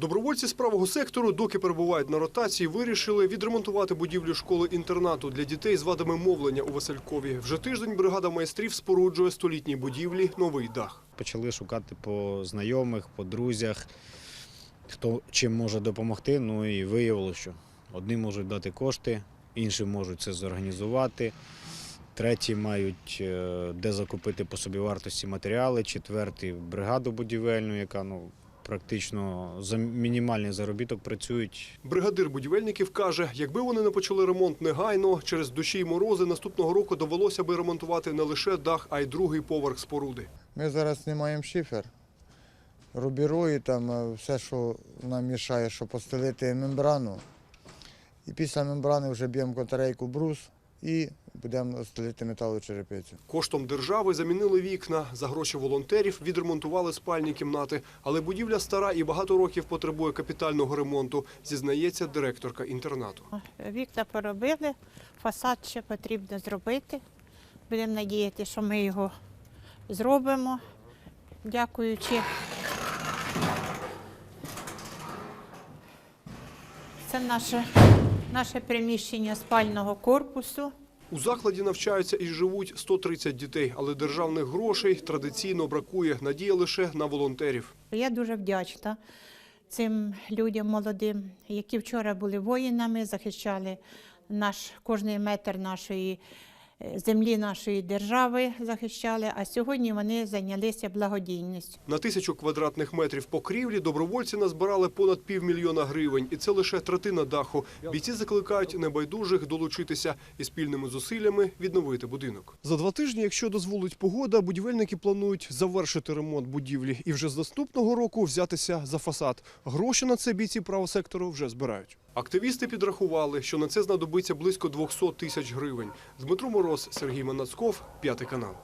Добровольці з правого сектору, доки перебувають на ротації, вирішили відремонтувати будівлю школи-інтернату для дітей з вадами мовлення у Василькові. Вже тиждень бригада майстрів споруджує столітній будівлі новий дах. Почали шукати по знайомих, по друзях, хто чим може допомогти. Ну і виявилося, що одні можуть дати кошти, інші можуть це зорганізувати, треті мають е, де закупити по собівартості матеріали, четверті бригаду будівельну, яка ну, практично за мінімальний заробіток працюють. Бригадир будівельників каже, якби вони не почали ремонт негайно, через дощі й морози наступного року довелося би ремонтувати не лише дах, а й другий поверх споруди. Ми зараз знімаємо шифер, рубіру і там е, все, що нам мішає, щоб постелити мембрану. І після мембрани вже б'ємо батарейку брус і будемо стелити металочерепицю. Коштом держави замінили вікна, за гроші волонтерів відремонтували спальні кімнати. Але будівля стара і багато років потребує капітального ремонту, зізнається директорка інтернату. Вікна поробили, фасад ще потрібно зробити. Будемо надіятися, що ми його зробимо, дякуючи. Це наше, наше приміщення спального корпусу. У закладі навчаються і живуть 130 дітей, але державних грошей традиційно бракує. Надія лише на волонтерів. Я дуже вдячна цим людям молодим, які вчора були воїнами, захищали наш кожний метр нашої землі, нашої держави захищали. А сьогодні вони зайнялися благодійністю. На тисячу квадратних метрів покрівлі добровольці назбирали понад півмільйона гривень, і це лише третина даху. Бійці закликають небайдужих долучитися і спільними зусиллями відновити будинок. За два тижні, якщо дозволить погода, будівельники планують завершити ремонт будівлі і вже з наступного року взятися за фасад. Гроші на це бійці правосектору вже збирають. Активісти підрахували, що на це знадобиться близько 200 тисяч гривень. Дмитро Мороз, Сергій Манацков, п'ятий канал.